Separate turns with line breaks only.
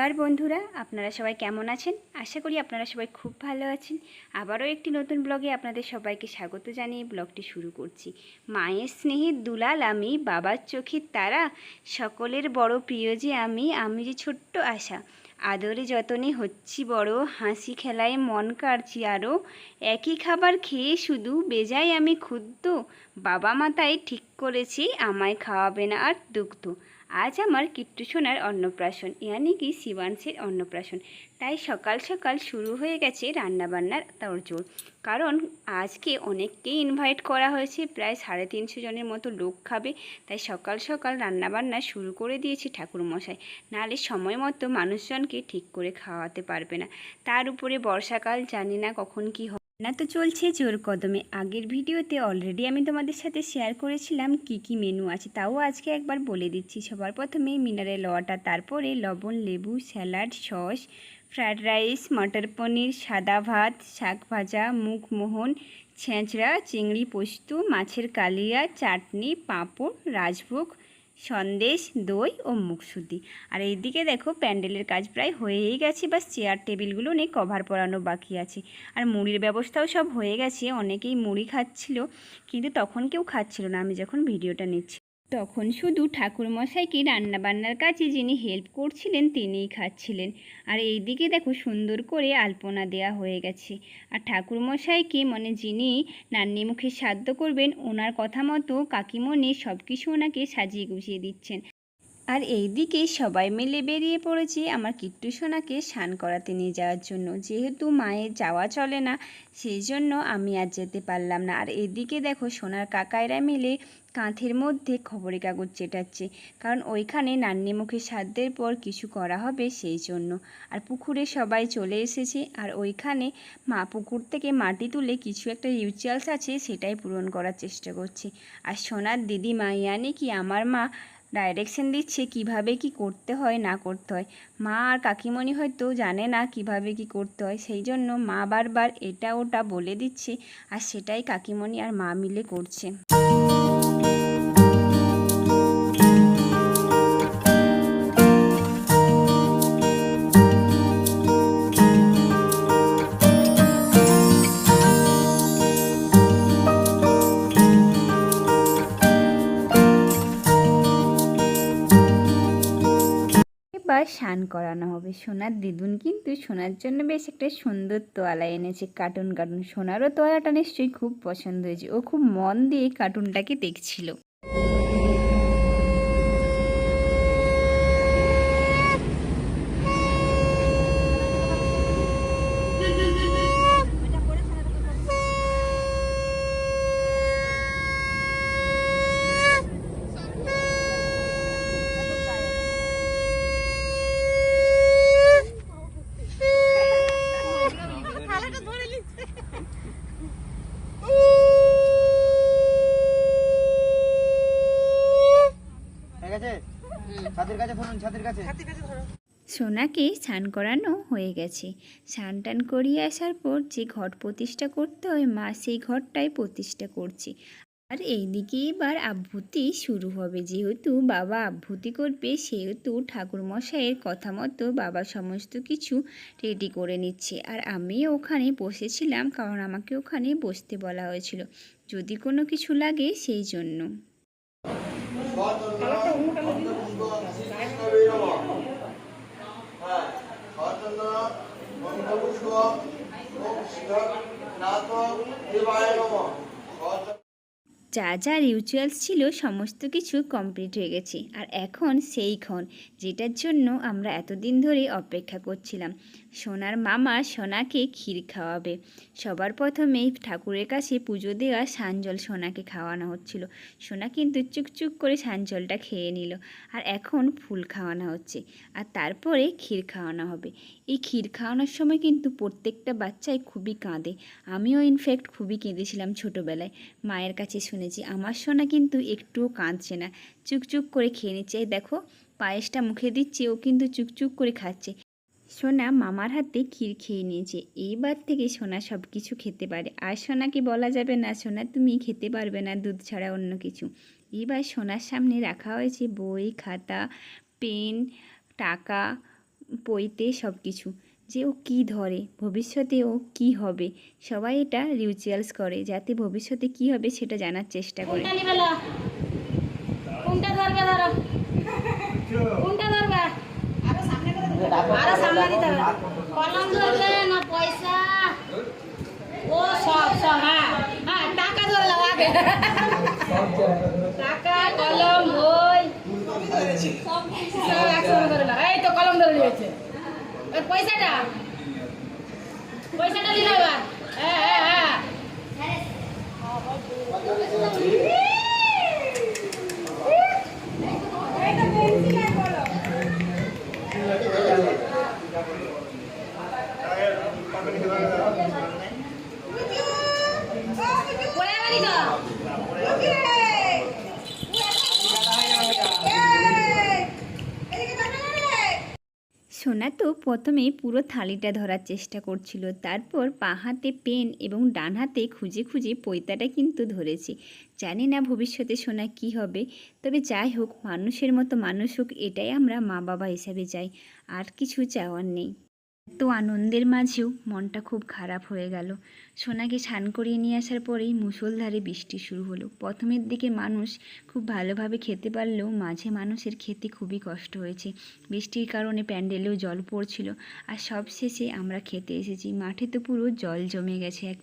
নমস্কার বন্ধুরা, আপনারা সবাই কেমন আছেন? আশা করি আপনারা সবাই খুব ভালো আছেন। আবারও একটি নতুন ব্লগে আপনাদের সবাইকে স্বাগত জানিয়ে ব্লগটি শুরু করছি। মায়ের স্নেহের দুলাল আমি, বাবার চোখের তারা, সকলের বড় প্রিয় যে আমি আমি যে ছোট্ট আশা। আদরে যতনে হচ্ছি বড়, হাসি খেলায় মন কাড়ছি আরও একই খাবার খেয়ে শুধু বেজাই আমি ক্ষুদ্ধ বাবা মা তাই ঠিক করেছে, আমায় খাওয়াবে না আর দুগ্ধ। আজ আমার কিট্টু সোনার অন্নপ্রাশন, ইয়ানি কি শিবাংশের অন্নপ্রাশন। তাই সকাল সকাল শুরু হয়ে গেছে রান্নাবান্নার তোড়জোড়। কারণ আজকে অনেককেই ইনভাইট করা হয়েছে, প্রায় সাড়ে তিনশো জনের মতো লোক খাবে। তাই সকাল সকাল রান্নাবান্না শুরু করে দিয়েছি ঠাকুরমশাই। নাহলে সময় মতো মানুষজনকে ঠিক করে খাওয়াতে পারবে না। তার উপরে বর্ষাকাল, জানি না কখন কি হয় না তো চলছে জোর কদমে। আগের ভিডিওতে অলরেডি আমি তোমাদের সাথে শেয়ার করেছিলাম কি কি মেনু আছে, তাও আজকে একবার বলে দিচ্ছি। সবার প্রথমে মিনারেল ওয়াটার তারপরে লবণ, লেবু স্যালাড সস ফ্রায়েড রাইস, মটর পনির, সাদা ভাত, শাক ভাজা মুখমোহন ছেঁচড়া, চিংড়ি পোস্ত, মাছের কালিয়া, চাটনি, পাঁপড়, রাজভোগ, সন্দেশ, দই ও মুখশুদ্ধি আর এইদিকে দেখো, প্যান্ডেলের কাজ প্রায় হয়েই গেছে, বাস চেয়ার টেবিলগুলো নেই কভার পরানো বাকি আছে। আর মুড়ির ব্যবস্থাও সব হয়ে গেছে, অনেকেই মুড়ি খাচ্ছিল, কিন্তু তখন কেউ খাচ্ছিল না, আমি যখন ভিডিওটা নিচ্ছি। তখন শুধু ঠাকুরমশাইকে রান্নাবান্নার কাছে যিনি হেল্প করছিলেন তিনিই খাচ্ছিলেন। আর এই দিকে দেখো সুন্দর করে আলপনা দেয়া হয়ে গেছে। আর ঠাকুরমশাইকে মানে যিনি নান্নি মুখে সাধ্য করবেন, ওনার কথা মতো কাকিমণি সব কিছু ওনাকে সাজিয়ে গুছিয়ে দিচ্ছেন। আর এই দিকে সবাই মিলে বেরিয়ে পড়েছে আমার কিট্টু সোনাকে স্নান করাতে নিয়ে যাওয়ার জন্য। যেহেতু মায়ের যাওয়া চলে না, সেই জন্য আমি আর যেতে পারলাম না। আর এদিকে দেখো সোনার কাকাইরা মিলে কাঁথের মধ্যে খবরের কাগজ চেটাচ্ছে। কারণ ওইখানে নান্নি মুখে সাধ্যের পর কিছু করা হবে সেই জন্য। আর পুকুরে সবাই চলে এসেছে। আর ওইখানে মা পুকুর থেকে মাটি তুলে কিছু একটা রিচুয়ালস আছে, সেটাই পূরণ করার চেষ্টা করছে। আর সোনার দিদি মা ইয়ানি কি আমার মা ডাইরেকশন দিচ্ছে কীভাবে কি করতে হয়, না করতে হয়। মা আর কাকিমণি হয়তো জানে না কীভাবে কি করতে হয়, সেই জন্য মা বারবার এটা ওটা বলে দিচ্ছে আর সেটাই কাকিমণি আর মা মিলে করছে। স্নান করানো হবে। সোনার দিদুন কিন্তু সোনার জন্য বেশ একটা সুন্দর তোয়ালা এনেছে। Cartoon cartoon. সোনারও তোয়ালাটা নিশ্চয়ই খুব পছন্দ হয়েছে। ও খুব মন দিয়ে কার্টুনটাকে দেখছিল।
ঠিক ছাদের কাছে ফোন ছাদের কাছে।
সোনাকে স্নান করানো হয়ে গেছে। স্নান টান করিয়ে আসার পর যে ঘট প্রতিষ্ঠা করতে হয় মা সেই ঘরটাই প্রতিষ্ঠা করছে। আর এইদিকে এবার আভূতি শুরু হবে। যেহেতু বাবা আভূতি করবে সেহেতু ঠাকুরমশাইয়ের কথা মতো বাবা সমস্ত কিছু রেডি করে নিচ্ছে। আর আমি ওখানে বসেছিলাম কারণ আমাকে ওখানে বসতে বলা হয়েছিল। যদি কোনো কিছু লাগে সেই জন্য। যা যা রিচুয়ালস ছিল সমস্ত কিছু কমপ্লিট হয়ে গেছে। আর এখন সেইক্ষণ যেটার জন্য আমরা এতদিন ধরে অপেক্ষা করছিলাম। সোনার মামা সোনাকে ক্ষীর খাওয়াবে। সবার প্রথমেই ঠাকুরের কাছে পুজো দেওয়া সানজল সোনাকে খাওয়ানো হচ্ছিল। সোনা কিন্তু চুকচুক করে সানজলটা খেয়ে নিল আর এখন ফুল খাওয়ানো হচ্ছে আর তারপরে ক্ষীর খাওয়ানো হবে। এই ক্ষীর খাওয়ানোর সময় কিন্তু প্রত্যেকটা বাচ্চাই খুবই কাঁদে। আমিও ইনফ্যাক্ট খুবই কেঁদেছিলাম ছোটোবেলায়। মায়ের কাছে শুনেছি, আমার সোনা কিন্তু একটুও কাঁদছে না। চুকচুক করে খেয়ে নিচ্ছে। দেখো, পায়েসটা মুখে দিচ্ছে, ও কিন্তু চুকচুক করে খাচ্ছে। সোনা মামার হাতে ক্ষীর খেয়ে নিয়েছে। এইবার থেকে সোনা সব কিছু খেতে পারে। আর সোনাকে বলা যাবে না, সোনা তুমি খেতে পারবে না দুধ ছাড়া অন্য কিছু। এবার সোনার সামনে রাখা হয়েছে বই, খাতা, পেন, টাকা, পইতে সব কিছু যে ও কী ধরে, ভবিষ্যতে ও কী হবে? সবাই এটা রিচুয়ালস করে, যাতে ভবিষ্যতে কী হবে সেটা জানার চেষ্টা করে।
কোনটা ধরবে ধরো? কোনটা সামনে দিতে হবে কলম ধরবে না পয়সা? ও সব সব হ্যাঁ। হ্যাঁ টাকা ধরলাম আগে। টাকা, কলম, বই। সব একসঙ্গে ধরলাম এই তো কলম ধরে নিয়েছে পয়সাটা? পয়সাটা দিলে এবার হ্যাঁ হ্যাঁ হ্যাঁ পড়ে যাবে নি তো
সোনা তো প্রথমে পুরো থালিটা ধরার চেষ্টা করছিল, তারপর পা হাতে পেন এবং ডান হাতে খুঁজে খুঁজে পৈতাটা কিন্তু ধরেছে। জানি না ভবিষ্যতে সোনা কি হবে, তবে যাই হোক, মানুষের মতো মানুষ হোক, এটাই আমরা মা বাবা হিসাবে চাই। আর কিছু চাওয়ার নেই। তো আনন্দের মাঝেও মনটা খুব খারাপ হয়ে গেল। সোনাকে স্নান করিয়ে নিয়ে আসার পরেই মুসলধারে বৃষ্টি শুরু হলো। প্রথমের দিকে মানুষ খুব ভালোভাবে খেতে পারলেও মাঝে মানুষের খেতে খুবই কষ্ট হয়েছে। বৃষ্টির কারণে প্যান্ডেলেও জল পড়ছিল। আর সব শেষে আমরা খেতে এসেছি। মাঠে তো পুরো জল জমে গেছে এক